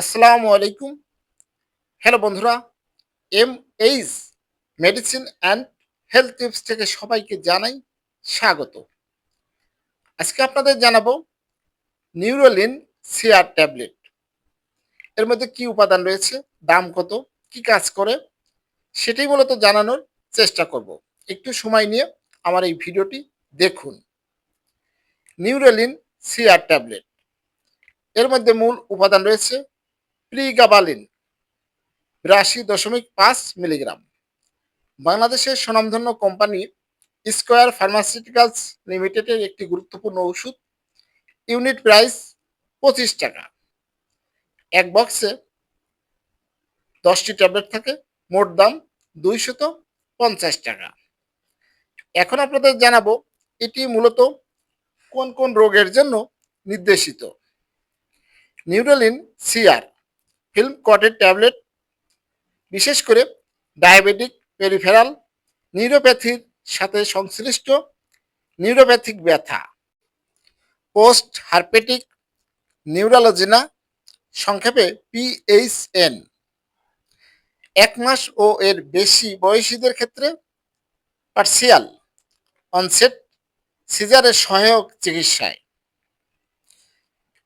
আসসালামু আলাইকুম। হ্যালো বন্ধুরা, M H medicine and health tips থেকে সবাইকে জানাই স্বাগত। আজকে আপনাদের জানাব নিউরোলিন সিআর ট্যাবলেট। এর মধ্যে কি উপাদান রয়েছে, দাম কত, কি কাজ করে, সেটাই মূলত জানানোর চেষ্টা করব। একটু সময় নিয়ে আমার এই ভিডিওটি দেখুন। Neurolin CR tablet. এর মধ্যে মূল উপাদান রয়েছে প্রিগাবালিন বিরাশি দশমিক পাঁচ মিলিগ্রাম। বাংলাদেশের স্বনামধন্য কোম্পানি স্কোয়ার ফার্মাসিউটিক্যালস লিমিটেডের একটি গুরুত্বপূর্ণ ওষুধ, ইউনিট প্রাইস পঁচিশ টাকা। এক বক্সে দশটি ট্যাবলেট থাকে, মোট দাম দুইশত পঞ্চাশ টাকা। এখন আপনাদের জানাব, এটি মূলত কোন কোন রোগের জন্য নির্দেশিত? নিউরোলিন, সিআর ফিল্ম কটের ট্যাবলেট বিশেষ করে ডায়াবেটিক পেরিফেরাল নিউরোপ্যাথির সাথে সংশ্লিষ্ট নিউরোপ্যাথিক ব্যথা পোস্ট হারপেটিক নিউরালজিনা সংক্ষেপে পিএইচএন এক মাস ও এর বেশি বয়সীদের ক্ষেত্রে পার্সিয়াল অনসেট সিজারের সহায়ক চিকিৎসায়।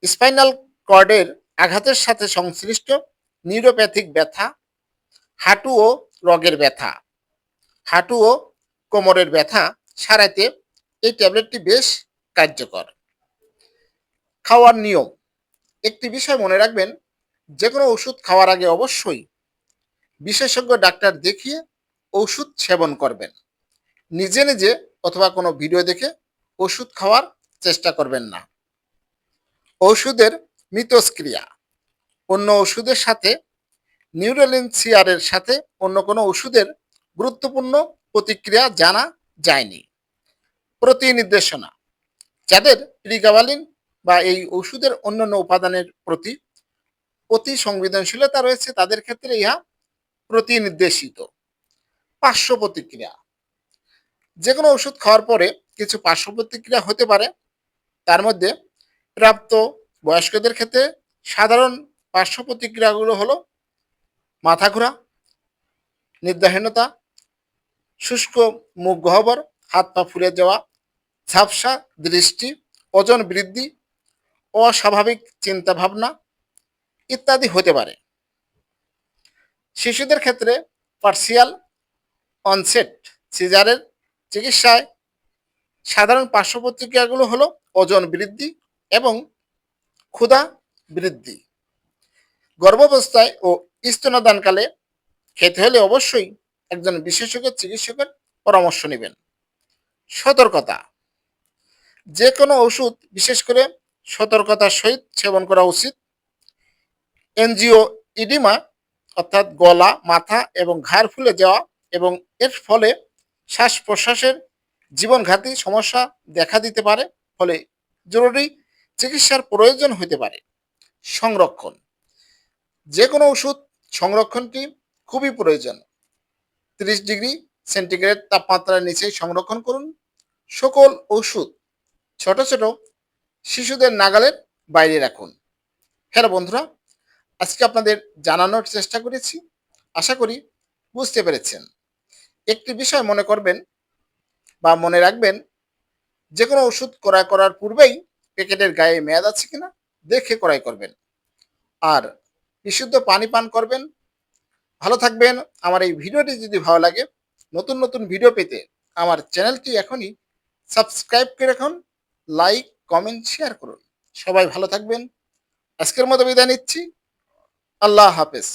স্পাইনাল কর্ডের আঘাতের সাথে সংশ্লিষ্ট নিউরোপ্যাথিক ব্যথা, হাঁটু ও রগের ব্যথা। হাঁটু ও কোমরের ব্যথা সারাইতে এই ট্যাবলেটটি বেশ কার্যকর। খাওয়ার নিয়ম। একটি বিষয় মনে রাখবেন যে কোনো ওষুধ খাওয়ার আগে অবশ্যই বিশেষজ্ঞ ডাক্তার দেখিয়ে ওষুধ সেবন করবেন। নিজে নিজে অথবা কোনো ভিডিও দেখে ওষুধ খাওয়ার চেষ্টা করবেন না। ওষুধের মিতস্ক্রিয়া। অন্য ওষুধের সাথে নিউরোলিন সিয়ারের সাথে অন্য কোনো ওষুধের গুরুত্বপূর্ণ প্রতিক্রিয়া জানা যায়নি। প্রতি নির্দেশনা যাদের প্রিগাবালিন বা এই ওষুধের অন্যান্য উপাদানের প্রতি অতি সংবেদনশীলতা রয়েছে, তাদের ক্ষেত্রে ইহা প্রতিনির্দেশিত। পার্শ্ব প্রতিক্রিয়া। যে কোনো ওষুধ খাওয়ার পরে কিছু পার্শ্ব প্রতিক্রিয়া হতে পারে। তার মধ্যে প্রাপ্ত বয়স্কদের ক্ষেত্রে সাধারণ পার্শ্ব প্রতিক্রিয়াগুলো হলো মাথা ঘোরা, নিদ্রাহীনতা, শুষ্ক মুখ গহ্বর, হাত পা ফুলে যাওয়া, ঝাপসা দৃষ্টি, ওজন বৃদ্ধি, অস্বাভাবিক চিন্তা ভাবনা ইত্যাদি হতে পারে। শিশুদের ক্ষেত্রে পার্সিয়াল অনসেট সিজারের চিকিৎসায় সাধারণ পার্শ্ব প্রতিক্রিয়াগুলো হলো ওজন বৃদ্ধি এবং ক্ষুধা বৃদ্ধি। গর্ভাবস্থায় ও স্তনদানকালে খেতে হলে অবশ্যই একজন বিশেষজ্ঞ চিকিৎসকের পরামর্শ নেবেন। সতর্কতা। যে কোনো ওষুধ বিশেষ করে সতর্কতার সহিত সেবন করা উচিত। এনজিও ইডিমা অর্থাৎ গলা, মাথা এবং ঘাড় ফুলে যাওয়া এবং এর ফলে শ্বাস প্রশ্বাসের জীবনঘাতী সমস্যা দেখা দিতে পারে। ফলে জরুরি চিকিৎসার প্রয়োজন হতে পারে। সংরক্ষণ। যে কোনো ওষুধ সংরক্ষণটি খুবই প্রয়োজন। তিরিশ ডিগ্রি সেন্টিগ্রেড তাপমাত্রার নিচে সংরক্ষণ করুন। সকল ওষুধ ছোট ছোট শিশুদের নাগালের বাইরে রাখুন। হ্যালো বন্ধুরা, আজকে আপনাদের জানানোর চেষ্টা করেছি। আশা করি বুঝতে পেরেছেন। একটি বিষয় মনে করবেন বা মনে রাখবেন যে কোনো ওষুধ ক্রয় করার পূর্বেই প্যাকেটের গায়ে মেয়াদ আছে কিনা, দেখে ক্রয় করবেন। আর বিশুদ্ধ পানি পান করবেন। ভালো থাকবেন। আমার এই ভিডিওটি যদি ভালো লাগে, নতুন নতুন ভিডিও পেতে আমার চ্যানেলটি এখনই সাবস্ক্রাইব করে রাখুন, লাইক, কমেন্ট, শেয়ার করুন। সবাই ভালো থাকবেন। আজকের মতো বিদায় নিচ্ছি। আল্লাহ হাফেজ।